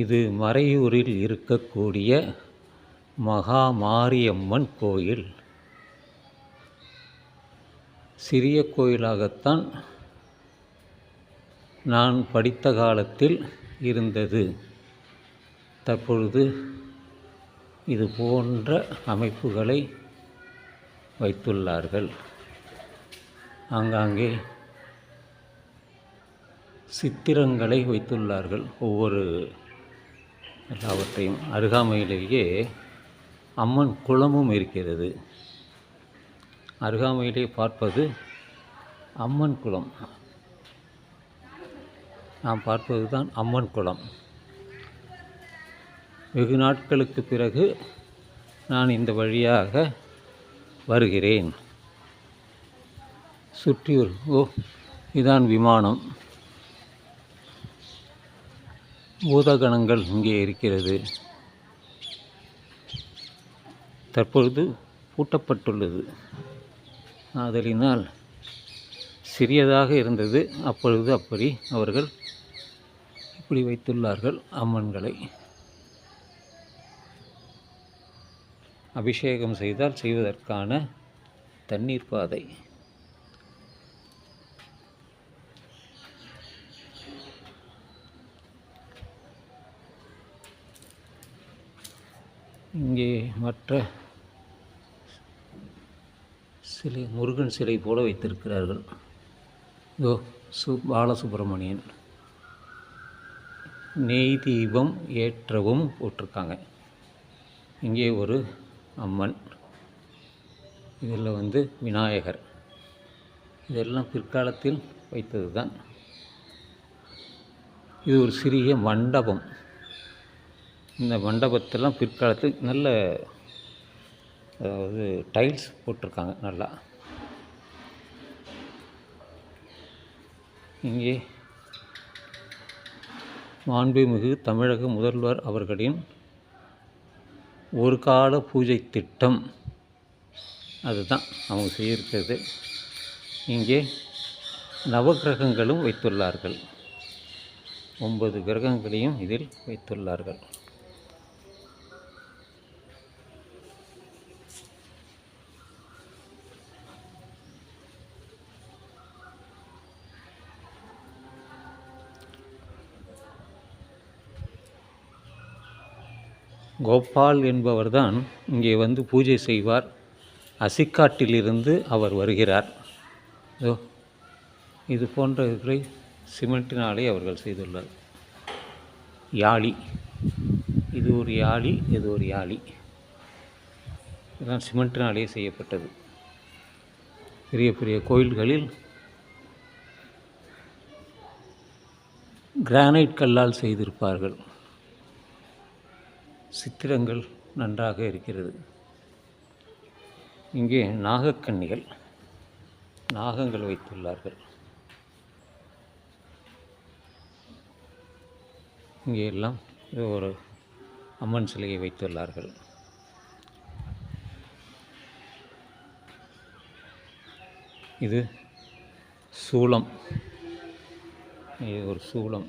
இது மறையூரில் இருக்கக்கூடிய மகா மாரியம்மன் கோயில். சிறிய கோயிலாகத்தான் நான் படித்த காலத்தில் இருந்தது. தற்பொழுது இது போன்ற அமைப்புகளை வைத்துள்ளார்கள். ஆங்காங்கே சித்திரங்களை வைத்துள்ளார்கள். ஒவ்வொரு எல்லாவற்றையும் அருகாமையிலேயே அம்மன் குளமும் இருக்கிறது. அருகாமையிலே பார்ப்பது அம்மன் குளம். நாம் பார்ப்பது தான் அம்மன் குளம். வெகு நாட்களுக்கு பிறகு நான் இந்த வழியாக வருகிறேன். சுற்றி ஓ இதான் விமானம். பூதகணங்கள் இங்கே இருக்கிறது. தற்பொழுது பூட்டப்பட்டுள்ளது. ஆதலினால் சிறியதாக இருந்தது. அப்பொழுது அப்படி அவர்கள் இப்படி வைத்துள்ளார்கள் அம்மன்களை. அபிஷேகம் செய்தால் செய்வதற்கான தண்ணீர் பாதை. இங்கே மற்ற சிலை முருகன் சிலை போல வைத்திருக்கிறார்கள். இதோ சு பாலசுப்ரமணியன். நெய் தீபம் ஏற்றவும் போட்டிருக்காங்க. இங்கே ஒரு அம்மன். இதில் வந்து விநாயகர். இதெல்லாம் பிற்காலத்தில் வைத்தது தான் இது ஒரு சிறிய மண்டபம். இந்த மண்டபத்தெல்லாம் பிற்காலத்தில் நல்ல அதாவது டைல்ஸ் போட்டிருக்காங்க நல்லா. இங்கே மாண்புமிகு தமிழக முதல்வர் அவர்களின் ஒரு கால பூஜை திட்டம். அதுதான் அவங்க செய்திருக்கிறது. இங்கே நவக்கிரகங்களும் வைத்துள்ளார்கள். ஒன்பது கிரகங்களையும் இதில் வைத்துள்ளார்கள். கோபால் என்பவர்தான் இங்கே வந்து பூஜை செய்வார். அசிக்காட்டிலிருந்து அவர் வருகிறார். இதோ இது போன்றவற்றை சிமெண்ட்டினாலே அவர்கள் செய்துள்ளார். யாழி. இது ஒரு யாழி இது ஒரு யாழி. இதெல்லாம் சிமெண்ட்டினாலேயே செய்யப்பட்டது. பெரிய பெரிய கோயில்களில் கிரானைட் கல்லால் செய்திருப்பார்கள். சித்திரங்கள் நன்றாக இருக்கிறது. இங்கே நாகக்கன்னிகள் நாகங்கள் வைத்துள்ளார்கள். இங்கே எல்லாம் ஒரு அம்மன் சிலையை வைத்துள்ளார்கள். இது சூளம். இது ஒரு சூளம்.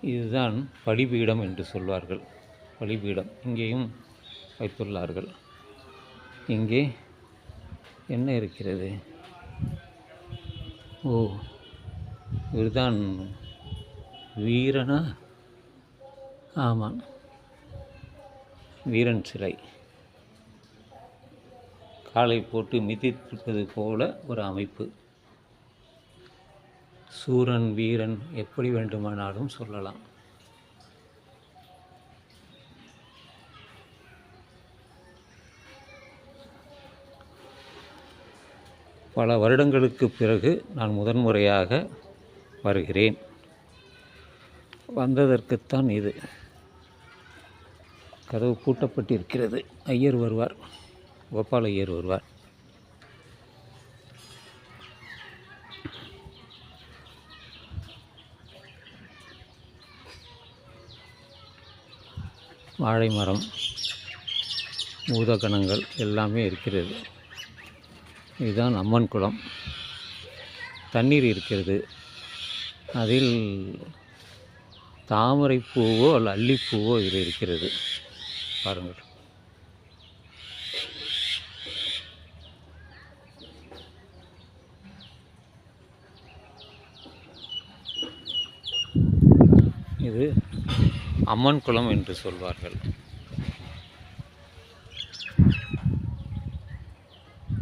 இதுதான் பலிபீடம் என்று சொல்வார்கள். பலிபீடம் இங்கேயும் வைத்துள்ளார்கள். இங்கே என்ன இருக்கிறது? ஓ இதுதான் வீரனா? ஆமாம். வீரன் சிலை. காலை போட்டு மிதித்திருப்பது போல ஒரு அமைப்பு. சூரன் வீரன் எப்படி வேண்டுமானாலும் சொல்லலாம். பல வருடங்களுக்கு பிறகு நான் முதன்முறையாக வருகிறேன். வந்ததற்குத்தான் இது. கதவு பூட்டப்பட்டிருக்கிறது. ஐயர் வருவார். கோபால் ஐயர் வருவார். வாழை மரம் பூதகணங்கள் எல்லாமே இருக்கிறது. இதுதான் அம்மன் குளம். தண்ணீர் இருக்கிறது. அதில் தாமரை பூவோ அல்ல அல்லிப்பூவோ இதில் இருக்கிறது. பாருங்கள். இது அம்மன் குளம் என்று சொல்வார்கள்.